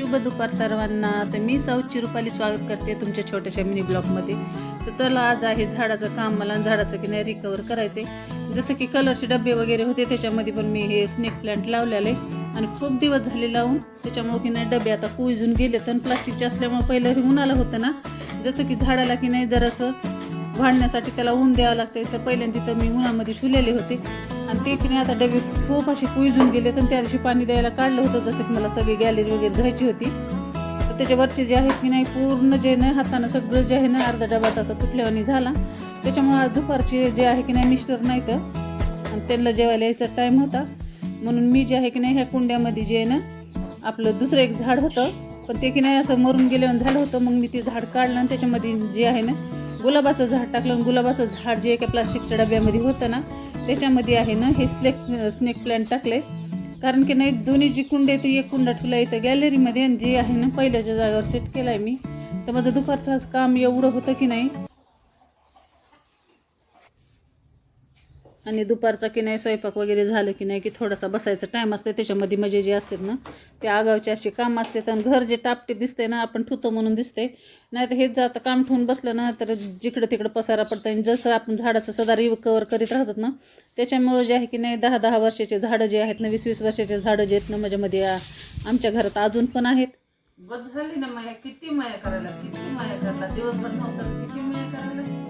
शुभ दुपार सर्वांना. तर मी सौ चिरुपाली स्वागत करते तुमच्या छोट्याशा मिनी ब्लॉगमध्ये तर चला आज आहे झाडाचं काम मला झाडाचं की नाही रिकवर करायचे जसं की कलरचे डबे वगैरे होते त्याच्यामध्ये पण मी हे स्नेक प्लांट लावलेले आणि खूप दिवस झाले लावून त्याच्यामुळे की नाही डबे आता कुजून गेले तर प्लास्टिकचे असल्यामुळे पहिलं हे होतं ना. जसं की झाडाला की नाही जरासं वाढण्यासाठी त्याला ऊन द्यावं लागते तर पहिल्यांदा तिथं मी उन्हामध्ये ठेवलेले होते. आणि ते की नाही आता डबे खूप असे कुजून गेले तर त्या दिवशी पाणी द्यायला काढलं होतं जसं की मला सगळी गॅलरी वगैरे धुवायची होती. तर त्याच्यावरचे जे आहेत की नाही पूर्ण जे नाही हातानं सगळं जे आहे ना अर्धा डबा तसा तुटल्यावानी झाला. त्याच्यामुळे दुपारचे जे आहे की नाही मिस्टर नाही तर आणि त्यांना जेवायला यायचा टाईम होता. म्हणून मी जे आहे की नाही ह्या कुंड्यामध्ये जे आहे ना आपलं दुसरं एक झाड होतं. पण ते की नाही असं मरून गेल्यावर झाड होतं. मग मी ते झाड काढलं आणि त्याच्यामध्ये जे आहे ना गुलाबाचं झाड टाकलं आणि गुलाबाचं झाड जे एका प्लास्टिकच्या डब्यामध्ये होतं ना त्याच्यामध्ये आहे ना हे स्नेक स्नेक प्लॅन्ट टाकले कारण की नाही दोन्ही जी कुंड आहे एक कुंडा ठेवला इथं गॅलरीमध्ये आणि जे आहे ना पहिल्याच्या जागेवर सेट केला आहे मी. तर माझं दुपारचं आज काम एवढं होतं की नाही आणि दुपारचा की नाही स्वयंपाक वगैरे झालं की नाही की थोडासा बसायचा टाईम असते त्याच्यामध्ये मजे जे असतात ना ते आगावचे असे काम असतात. आणि घर जे टापटे दिसते ना आपण ठुतो म्हणून दिसते नाही तर हेच जातं काम ठेवून बसलं ना तर जिकडं तिकडं पसारा पडतं आणि जसं आपण झाडाचं सदा रिकवर करीत राहतात ना त्याच्यामुळं जे आहे की नाही दहा दहा वर्षाचे झाडं जे आहेत ना वीस वीस वर्षाचे झाडं जे आहेत ना माझ्यामध्ये आमच्या घरात अजून पण आहेत. बस झाली ना माया. किती माया करायला किती माया करायला. दिवसभर किती माया करायला.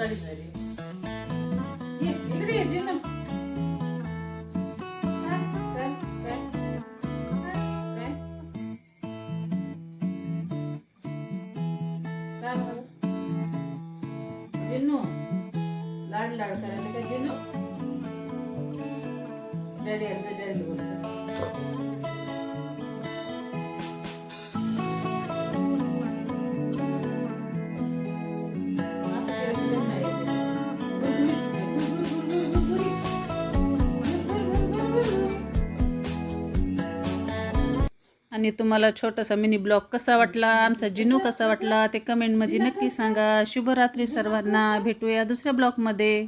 गाडी झाली. ये, इकडे ये, जिना. काय, काय, काय? आणि तुम्हाला छोटासा मिनी ब्लॉग कसा वाटला? आमचा जिनू कसा वाटला? ते कमेंटमध्ये नक्की सांगा. शुभरात्री सर्वांना. भेटूया दुसऱ्या ब्लॉगमध्ये